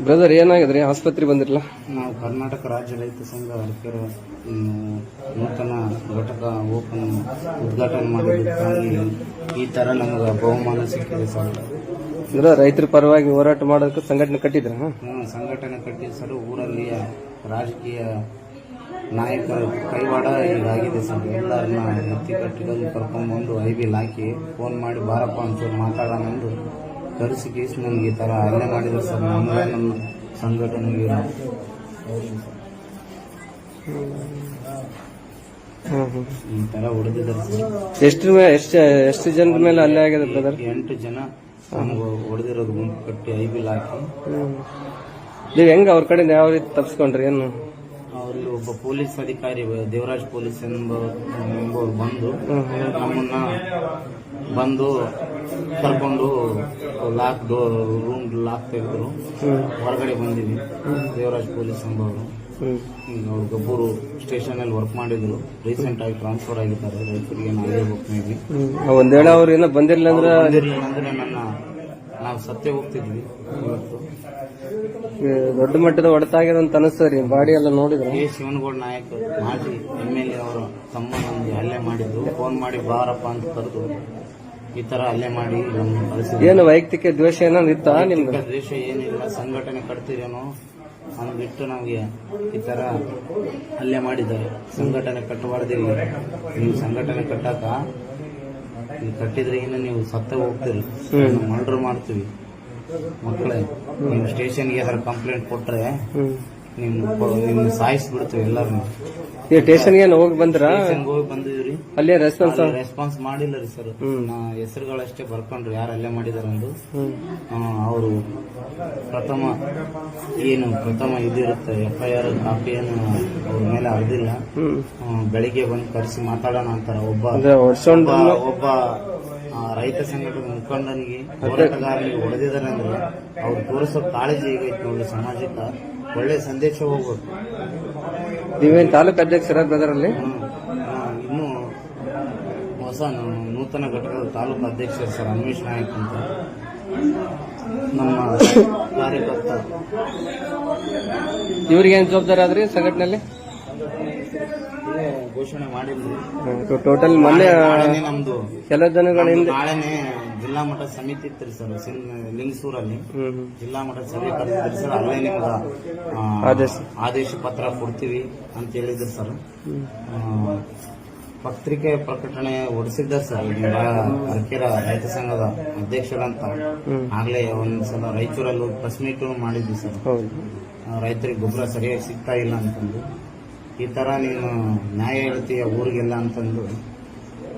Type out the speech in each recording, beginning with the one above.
Brother ಏನಾಗಿದ್ರಿ? ಆಸ್ಪತ್ರೆ ಬಂದಿರಲ್ಲ? ನಾವು ಕರ್ನಾಟಕ ರಾಜ್ಯ ರೈತ ಸಂಘ ಅರಕೆರೆ ಮ್, ನೂತನ ಘಟಕ ಓಪನ್ ಉದ್ಘಾಟನೆ ಮಾಡಿದ್ದಕ್ಕಾಗಿ ಈ ತರ ನಮಗೆ ಬಹುಮಾನ ಸಿಕ್ಕಿದೆ ಸರ್. ಅಂದ್ರೆ ರೈತರ ಪರವಾಗಿ ಹೋರಾಟ ಮಾಡೋದಕ್ಕೆ ಸಂಘಟನೆ ಕಟ್ಟಿದ್ರ? ಸಂಘಟನೆ ಕಟ್ಟಿದ ಸರ್. ಊರಲ್ಲಿಯ ರಾಜಕೀಯ ನಾಯಕರ ಕೈವಾಡ ಇದಾಗಿದೆ ಸರ್. ಎಲ್ಲರನ್ನ ಎತ್ತಿ ಕಟ್ಟಿಕೊಂಡು ಕರ್ಕೊಂಡ್ಬಂದು ಐ ಬಿಲ್ ಹಾಕಿ ಫೋನ್ ಮಾಡಿ ಬಾರಪ್ಪ ಅಂತ ಮಾತಾಡೋಣ ಎಂದು ಕರೆಸಿ ಕೇಸ್ ನಮ್ಗೆ ಈ ಥರ ಹಲ್ಲೆ ಮಾಡಿದ್ರು ಸರ್. ನಮ್ಮ ನಮ್ಮ ಸಂಘಟನೆಗೆ ಈ ಥರ ಹೊಡೆದಿದ್ದಾರೆ ಸರ್. ಎಷ್ಟು ಎಷ್ಟು ಎಷ್ಟು ಜನರ ಮೇಲೆ ಹಲ್ಲೆ ಆಗಿದೆ ಬ್ರದರ್ ಎಂಟು ಜನ ನಮ್ಗೆ ಹೊಡೆದಿರೋದು ಗುಂಪು ಕಟ್ಟಿ ಐ ಬಿಲ್ ಹಾಕಿ ನೀವು ಹೆಂಗ ಅವ್ರ ಕಡೆ ಯಾವ ರೀತಿ ತಪ್ಸ್ಕೊಂಡ್ರಿ ಏನು? ಅವರಲ್ಲಿ ಒಬ್ಬ ಪೊಲೀಸ್ ಅಧಿಕಾರಿ ದೇವರಾಜ್ ಪೊಲೀಸ್ ಎಂಬ ಎಂಬುವರು ಬಂದು ನಮ್ಮನ್ನ ಬಂದು ಕರ್ಕೊಂಡು ಲಾಕ್ ಡೋರ್ ರೂಮ್ ಲಾಕ್ ತೆಗೆದ್ರು. ಹೊರಗಡೆ ಬಂದಿದ್ವಿ ದೇವರಾಜ್ ಪೊಲೀಸ್ ಎಂಬವರು. ಅವ್ರು ಗಬ್ಬೂರು ಸ್ಟೇಷನ್ ಅಲ್ಲಿ ವರ್ಕ್ ಮಾಡಿದ್ರು. ರೀಸೆಂಟ್ ಆಗಿ ಟ್ರಾನ್ಸ್ಫರ್ ಆಗಿದ್ದಾರೆ. ರೈತರಿಗೆ ನಾವೇ ಬುಕ್ ಬಿ ಹ್ಮ್. ಒಂದ್ ವೇಳೆ ಅವ್ರು ಏನೋ ಬಂದಿರಲಿಲ್ಲ ಅಂದ್ರೆ ಅಂದ್ರೆ ನನ್ನ ನಾವು ಸತ್ಯ ಹೋಗ್ತಿದ್ವಿ ಇವತ್ತು. ದೊಡ್ಡ ಮಟ್ಟದ ಒಡತಾಗಿದೆ ಅಂತ ಅನಿಸ್ತದ್ರಿ ಬಾಡಿ ಎಲ್ಲ ನೋಡಿದ್ರೆ. ಕೆ ಶಿವನಗೌಡ ನಾಯಕ್ ಮಾಜಿ ಎಂ ಎಲ್ ಎ ಅವರು ತಮ್ಮ ನಮ್ಗೆ ಹಲ್ಲೆ ಮಾಡಿದ್ರು ಫೋನ್ ಮಾಡಿ ಬಾರಪ್ಪ ಅಂತ ಕರೆದು ಈ ತರ ಹಲ್ಲೆ ಮಾಡಿ ನಮ್ಗೆ ಕಳಿಸಿದ್ರು ಏನು ವೈಯಕ್ತಿಕ ದ್ವೇಷ ಏನಾದ್ರು ಇತ್ತ ನಿಮ್ಗೆ ವೈಯಕ್ತಿಕ ದ್ವೇಷ ಏನಿಲ್ಲ. ಸಂಘಟನೆ ಕಟ್ತೀರೇನೋ ಬಿಟ್ಟು ನಮಗೆ ಈ ತರ ಹಲ್ಲೆ ಮಾಡಿದ್ದಾರೆ. ಸಂಘಟನೆ ಕಟ್ಟಬಾರ್ದಿಲ್ಲ. ನೀವು ಸಂಘಟನೆ ಕಟ್ಟಾಕ ನೀವು ಕಟ್ಟಿದ್ರೆ ಏನು ನೀವು ಸತ್ತ ಹೋಗ್ತೀರಿ. ಮರ್ಡರ್ ಮಾಡ್ತೀವಿ. ಮಕ್ಕಳೇ ನೀವು ಸ್ಟೇಷನ್ಗೆ ಯಾರು ಕಂಪ್ಲೇಂಟ್ ಕೊಟ್ರೆ ನಿಮ್ ನಿಮ್ಮ ನಿಮ್ನ ಸಾಯಿಸ್ಬಿಡ್ತೀವಿ ಎಲ್ಲರನ್ನು ಈ ಸ್ಟೇಷನ್ಗೆ ಏನು ಹೋಗಿ ಬಂದ್ರ? ಹೋಗಿ ಬಂದಿದ್ರಿ ಅಲ್ಲೇ ರೆಸ್ಪಾನ್ಸ್ ರೆಸ್ಪಾನ್ಸ್ ಮಾಡಿಲ್ಲ ರೀ ಸರ್. ನಾ ಹೆಸರುಗಳಷ್ಟೇ ಬರ್ಕೊಂಡ್ರು ಯಾರು ಅಲ್ಲೇ ಮಾಡಿದಾರಂದು ಅವರು ಪ್ರಥಮ ಏನು ಪ್ರಥಮ ಇದಿರುತ್ತೆ ಎಫ್ ಐ ಆರ್ ಏನು ಅವ್ರ ಮೇಲೆ ಅರ್ದಿಲ್ಲ ಬೆಳಿಗ್ಗೆ ಬಂದು ಕರೆಸಿ ಮಾತಾಡೋಣ ಅಂತಾರ. ಒಬ್ಬ ಒಬ್ಬ ರೈತ ಸಂಘಟನೆ ಮುಖಂಡನಿಗೆ ಹೋರಾಟಗಾರನಿಗೆ ಹೊಡೆದಿದ್ದಾರೆ ಅಂದ್ರೆ ಅವ್ರು ತೋರಿಸೋ ಕಾಳಜಿ ಹೇಗೈತೆ ನೋಡಿ ಸಮಾಜಕ್ಕೆ ಒಳ್ಳೆ ಸಂದೇಶ ಹೋಗ್ಬೇಕು. ನೀವೇನು ತಾಲೂಕು ಅಧ್ಯಕ್ಷರ ಬ್ರದರ್ ಅಲ್ಲಿ ಇನ್ನು ಹೊಸ ನೂತನ ಘಟಕದ ತಾಲೂಕು ಅಧ್ಯಕ್ಷರು ಸರ್ ಅನ್ವೇಷ್ ನಾಯಕ್ ಅಂತ ನಮ್ಮ ಕಾರ್ಯಕರ್ತ. ಇವ್ರಿಗೆ ಏನು ಜವಾಬ್ದಾರಿ ಆದ್ರಿ ಸಂಘಟನೆಯಲ್ಲಿ ಘೋಷಣೆ ಮಾಡಿದ್ರು ಟೋಟಲ್ ಮೊನ್ನೆ ನಾಳೆನೇ ನಮ್ದು ಕೆಲ ದಿನಗಳಿಂದ ನಾಳೆನೆ ಜಿಲ್ಲಾ ಮಟ್ಟ ಸಮಿತಿ ಇತ್ತು ಸರ್ ಲಿಂಗಸೂರಲ್ಲಿ. ಜಿಲ್ಲಾ ಮಟ್ಟ ಸಭೆ ಕರೆದಿದ್ರು ಸರ್ ಅಲ್ಲೇ ನಿಮ್ಗ ಆದೇಶ. ಆದೇಶ ಪತ್ರ ಕೊಡ್ತೀವಿ ಅಂತ ಹೇಳಿದ್ರು ಸರ್. ಪತ್ರಿಕೆ ಪ್ರಕಟಣೆ ಹೊಡಿಸಿದ್ದ ಸರ್ ಅರಕೆರ ರೈತ ಸಂಘದ ಅಧ್ಯಕ್ಷರಂತ. ಆಗ್ಲೇ ಒಂದ್ಸಲ ರಾಯಚೂರಲ್ಲಿ ಪ್ರೆಸ್ ಮೀಟ್ ಮಾಡಿದ್ವಿ ಸರ್. ರೈತರಿಗೆ ಗೊಬ್ಬರ ಸರಿಯಾಗಿ ಸಿಗ್ತಾ ಇಲ್ಲ ಅಂತಂದು. ಈ ತರ ನೀನು ನ್ಯಾಯ ಹೇಳ್ತೀಯ ಊರಿಗೆಲ್ಲ ಅಂತಂದು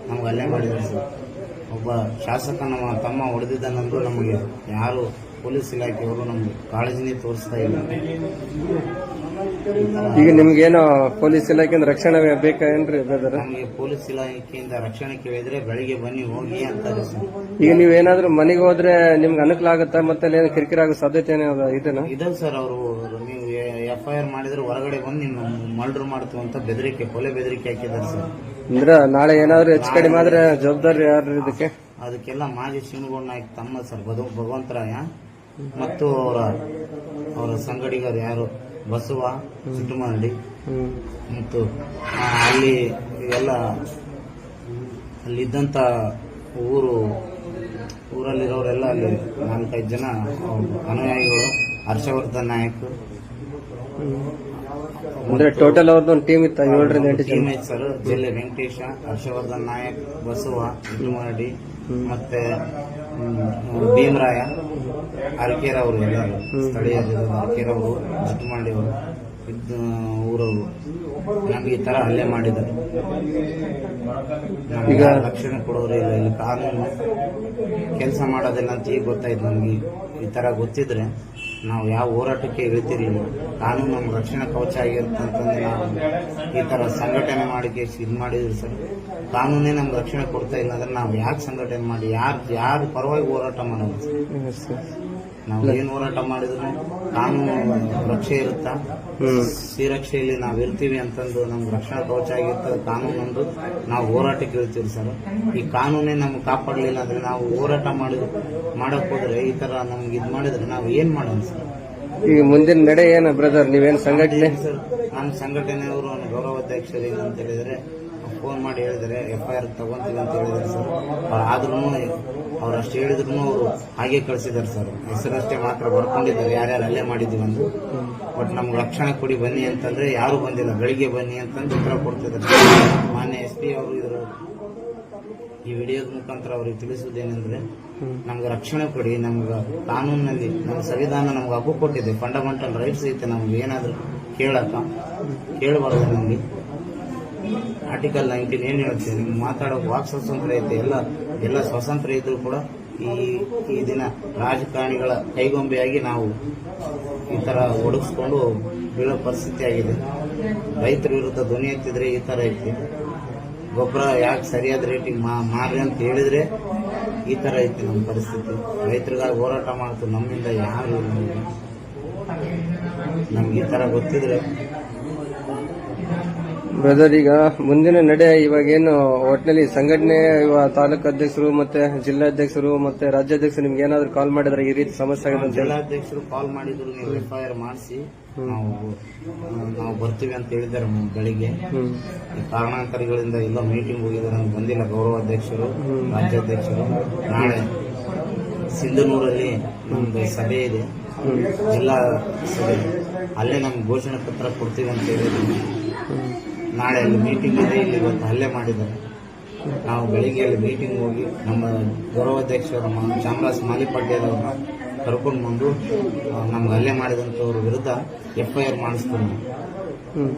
ನಮ್ಗೆ ಅಲ್ಲೇ ಮಾಡಿದ್ರು ಸರ್. ಒಬ್ಬ ಶಾಸಕ ನಮ್ಮ ತಮ್ಮ ಹೊಡೆದಿದ್ದಾನಂದು ನಮಗೆ ಯಾರು ಪೊಲೀಸ್ ಇಲಾಖೆಯವರು ನಮ್ಗೆ ಕಾಳಜಿನೇ ತೋರಿಸ್ತಾ ಇಲ್ಲ. ಈಗ ನಿಮ್ಗೆ ಈಗ ನಿಮ್ಗೇನೋ ಪೊಲೀಸ್ ಇಲಾಖೆಯಿಂದ ರಕ್ಷಣೆ ಬೇಕಾ ಏನ್ರಿ ಬ್ರದರ್? ನಮಗೆ ಪೊಲೀಸ್ ಇಲಾಖೆಯಿಂದ ರಕ್ಷಣೆ ಕೇಳಿದ್ರೆ ಬೆಳಿಗ್ಗೆ ಬನ್ನಿ ಹೋಗಿ ಅಂತಾರೆ ಸರ್. ಈಗ ನೀವೇನಾದ್ರೂ ಮನೆಗೆ ಹೋದ್ರೆ ನಿಮ್ಗೆ ಅನುಕೂಲ ಆಗುತ್ತಾ? ಮತ್ತೆ ಕಿರಿಕಿರಿ ಆಗೋ ಸಾಧ್ಯತೆ ಏನೋ ಇದೆ ಸರ್ ಅವರು ಎಫ್ ಐ ಆರ್ ಮಾಡಿದ್ರೆ ಹೊರಗಡೆ ಬಂದು ನಿಮ್ಮ ಮರ್ಡರ್ ಮಾಡ್ತೀವಿ ಅಂತ ಬೆದರಿಕೆ ಕೊಲೆ ಬೆದರಿಕೆ ಹಾಕಿದ್ದಾರೆ ಸರ್. ಅಂದ್ರೆ ನಾಳೆ ಏನಾದ್ರೂ ಹೆಚ್ಚು ಕಡಿಮೆ ಆದ್ರೆ ಜವಾಬ್ದಾರಿ ಯಾರು ಇದಕ್ಕೆ? ಅದಕ್ಕೆಲ್ಲ ಮಾಜಿ ಶಿವನಗೌಡ ನಾಯಕ್ ತಮ್ಮ ಸರ್ ಭಗವ ಭಗವಂತರಾಯ. ಮತ್ತು ಅವರ ಅವರ ಸಂಗಡಿಗರು ಯಾರು? ಬಸವ ಚಿಟ್ಟಮರಡಿ ಹ್ಮ್ ಮತ್ತು ಆ, ಅಲ್ಲಿ ಎಲ್ಲ ಅಲ್ಲಿದ್ದಂಥ ಊರು ಊರಲ್ಲಿರೋರೆಲ್ಲ ಅಲ್ಲಿ ನಾಲ್ಕೈದು ಜನ ಅವ್ರ ಅನುಯಾಯಿಗಳು ಹರ್ಷವರ್ಧನ್ ನಾಯಕ್ ಅಂದ್ರೆ ಟೋಟಲ್ ಅವ್ರದ್ದು ಒಂದು ಟೀಮ್ ಇತ್ತು? ಏಳರಿಂದ ಎಂಟು ಜನ? ಟೀಮ್ ಐತ್ ಸರ್. ಜಿಲ್ಲೆ ವೆಂಕಟೇಶ ಹರ್ಷವರ್ಧನ್ ನಾಯಕ್ ಬಸವ ಮಾಡಿ ಮತ್ತೆ ಹ್ಮ್, ಭೀಮರಾಯ ಅರಕೇರ ಅವರು ಎಲ್ಲರೂ ಸ್ಥಳೀಯರಿರೋದು ಅರಕೇರ ಅವರು ಅವರು ಇದ್ದ ಊರವರು. ನಮ್ಗೆ ಈ ತರ ಹಲ್ಲೆ ಮಾಡಿದ್ದಾರೆ. ಈಗ- ಯಾರು ರಕ್ಷಣೆ ಕೊಡೋರು ಇಲ್ಲ. ಇಲ್ಲಿ ಕಾನೂನು ಕೆಲಸ ಮಾಡೋದಿಲ್ಲ ಅಂತ ಈಗ ಗೊತ್ತಾಯ್ತು ನಮ್ಗೆ. ಈ ತರ ಗೊತ್ತಿದ್ರೆ ನಾವು ಯಾವ ಹೋರಾಟಕ್ಕೆ ಇಳಿತಿರಲಿಲ್ಲ ಕಾನೂನು ನಮ್ಮ ರಕ್ಷಣಾ ಕವಚ ಆಗಿರುತ್ತೆ ಅಂತಂದ್ರೆ ನಾವು ಈ ತರ ಸಂಘಟನೆ ಮಾಡಿ ಇದು ಮಾಡಿದ್ರಿ ಸರ್. ಕಾನೂನೇ ನಮ್ಗೆ ರಕ್ಷಣೆ ಕೊಡ್ತಾ ಇಲ್ಲ ಅಂದ್ರೆ ನಾವು ಯಾಕೆ ಸಂಘಟನೆ ಮಾಡಿ? ಯಾರು ಯಾರು ಪರವಾಗಿ ಹೋರಾಟ ಮಾಡೋದು? ಸರ್? ನಾವು ಏನ್ ಹೋರಾಟ ಮಾಡಿದ್ರು ಕಾನೂನು ರಕ್ಷೆ ಇರುತ್ತಾ? ರಕ್ಷೆಯಲ್ಲಿ ನಾವು ಇರ್ತೀವಿ ಅಂತಂದು ನಮ್ಗೆ ರಕ್ಷಣಾ ಕವಚ ಆಗಿರ್ತದೆ ಕಾನೂನೊಂದು ನಾವು ಹೋರಾಟಕ್ಕೆ ಇರ್ತೀವಿ ಸರ್. ಈ ಕಾನೂನೇ ನಮ್ಗೆ ಕಾಪಾಡಲಿಲ್ಲ ಅಂದ್ರೆ ನಾವು ಹೋರಾಟ ಮಾಡಿ ಮಾಡಕ್ ಹೋದ್ರೆ ಈ ತರ ನಮ್ಗೆ ಇದು ಮಾಡಿದ್ರೆ ನಾವು ಏನ್ ಮಾಡೋಣ ಸರ್? ಈಗ ಮುಂದಿನ ನಡೆ ಏನ ಬ್ರದರ್ ನೀವೇನು ಸಂಘಟನೆ? ಸರ್ ನಾನು ಸಂಘಟನೆಯವರು ಗೌರವಾಧ್ಯಕ್ಷರು ಏನಂತ ಹೇಳಿದ್ರೆ ಫೋನ್ ಮಾಡಿ ಹೇಳಿದರೆ ಎಫ್ ಐ ಆರ್ ತಗೊಂತೀವಿ ಅಂತ ಹೇಳಿದ್ರು ಸರ್. ಅವ್ರು ಆದ್ರೂ ಅವ್ರು ಅಷ್ಟು ಹೇಳಿದ್ರು ಅವರು ಹಾಗೆ ಕಳಿಸಿದ್ದಾರೆ ಸರ್. ಹೆಸರಷ್ಟೇ ಮಾತ್ರ ಬರ್ಕೊಂಡಿದ್ದಾರೆ. ಯಾರ್ಯಾರು ಅಲ್ಲೇ ಮಾಡಿದ್ದೀವಿ ಅಂತ ಬಟ್ ನಮ್ಗೆ ರಕ್ಷಣೆ ಕೊಡಿ ಬನ್ನಿ ಅಂತಂದ್ರೆ ಯಾರು ಬಂದಿಲ್ಲ. ಬೆಳಿಗ್ಗೆ ಬನ್ನಿ ಅಂತಂದು ಉತ್ತರ ಕೊಡ್ತಿದ್ದಾರೆ ಮಾನ್ಯ ಎಸ್ ಪಿ ಅವರು ಇದ್ರ ಈ ವಿಡಿಯೋದ ಮುಖಾಂತರ ಅವ್ರಿಗೆ ತಿಳಿಸುವುದೇನೆಂದ್ರೆ, ನಮ್ಗೆ ರಕ್ಷಣೆ ಕೊಡಿ. ನಮ್ಗೆ ಕಾನೂನಿನಲ್ಲಿ ನಮ್ಮ ಸಂವಿಧಾನ ನಮ್ಗೆ ಹಕ್ಕು ಕೊಟ್ಟಿದೆ. ಫಂಡಮೆಂಟಲ್ ರೈಟ್ಸ್ ಐತೆ ನಮ್ಗೆ. ಏನಾದರೂ ಕೇಳಕ್ಕ ಕೇಳಬಾರ್ದು ನಮ್ಗೆ. ಆರ್ಟಿಕಲ್ ನೈನ್ಟೀನ್ ಏನು ಹೇಳುತ್ತೆ ನಿಮ್ಗೆ ಮಾತಾಡೋ ವಾಕ್ ಸ್ವಾತಂತ್ರ್ಯ ಐತೆ, ಎಲ್ಲ ಎಲ್ಲ ಸ್ವಾತಂತ್ರ್ಯ ಇದ್ರೂ ಕೂಡ ಈ ಈ ದಿನ ರಾಜಕಾರಣಿಗಳ ಕೈಗೊಂಬೆಯಾಗಿ ನಾವು ಈ ಥರ ಒಡಗಿಸ್ಕೊಂಡು ಬೀಳೋ ಪರಿಸ್ಥಿತಿ ಆಗಿದೆ. ರೈತರ ವಿರುದ್ಧ ಧ್ವನಿ ಎತ್ತಿದ್ರೆ ಈ ಥರ ಐತಿ. ಗೊಬ್ಬರ ಯಾಕೆ ಸರಿಯಾದ ರೇಟಿಗೆ ಮಾರ್ರಿ ಅಂತ ಹೇಳಿದ್ರೆ ಈ ಥರ ಐತಿ ನಮ್ಮ ಪರಿಸ್ಥಿತಿ. ರೈತರಿಗಾಗಿ ಹೋರಾಟ ಮಾಡ್ತು ನಮ್ಮಿಂದ ಯಾರು. ನಮ್ಗೆ ಈ ಥರ ಗೊತ್ತಿದ್ರೆ ಬ್ರದರ್ ಈಗ ಮುಂದಿನ ನಡೆ ಇವಾಗ ಏನು ಒಟ್ಟಿನಲ್ಲಿ ಸಂಘಟನೆ ತಾಲೂಕು ಅಧ್ಯಕ್ಷರು ಮತ್ತೆ ಜಿಲ್ಲಾಧ್ಯಕ್ಷರು ಮತ್ತೆ ರಾಜ್ಯಾಧ್ಯಕ್ಷರು ನಿಮ್ಗೆ ಏನಾದ್ರು ಕಾಲ್ ಮಾಡಿದ್ರೆ ಈ ರೀತಿ ಸಮಸ್ಯೆ ಆಗಿದೆ ಅಂತ ಹೇಳಿ. ಜಿಲ್ಲಾಧ್ಯಕ್ಷರು ಕಾಲ್ ಮಾಡಿದ್ರು, ನೀವು ಎಫ್ ಐ ಆರ್ ಮಾಡಿಸಿ, ನಾವು ನಾವು ಬರ್ತೀವಿ ಅಂತ ಹೇಳಿದ್ದಾರೆ ಬೆಳಿಗ್ಗೆ ಈ ಕಾರಣಾಂತರಗಳಿಂದ ಎಲ್ಲ ಮೀಟಿಂಗ್ ಹೋಗಿದ್ದಾರೆ ಅಂತ ಬಂದಿಲ್ಲ ಗೌರವಾಧ್ಯಕ್ಷರು ರಾಜ್ಯಾಧ್ಯಕ್ಷರು ನಾಳೆ ಸಿಂಧನೂರಲ್ಲಿ ನಮ್ದು ಸಭೆ ಇದೆ. ಜಿಲ್ಲಾ ಸಭೆ. ಅಲ್ಲೇ ನಮ್ಗೆ ಘೋಷಣೆ ಪತ್ರ ಕೊಡ್ತೀವಿ ಅಂತ ಹೇಳಿದ್ರು ನಾಳೆ ಅಲ್ಲಿ ಮೀಟಿಂಗ್ ಇದೆ, ಇಲ್ಲಿ ಇವತ್ತು ಹಲ್ಲೆ ಮಾಡಿದ್ದಾರೆ. ನಾವು ಬೆಳಿಗ್ಗೆ ಅಲ್ಲಿ ಮೀಟಿಂಗ್ ಹೋಗಿ ನಮ್ಮ ಗೌರವಾಧ್ಯಕ್ಷರ ಚಾಮರಾಜ್ ಮಾಲಿಪಾಟ್ಯರ್ ಅವ್ರನ್ನ ಕರ್ಕೊಂಡು ಬಂದು ನಮ್ಗೆ ಹಲ್ಲೆ ಮಾಡಿದಂಥವ್ರ ವಿರುದ್ಧ ಎಫ್ ಐ ಆರ್ ಹ್ಮ್.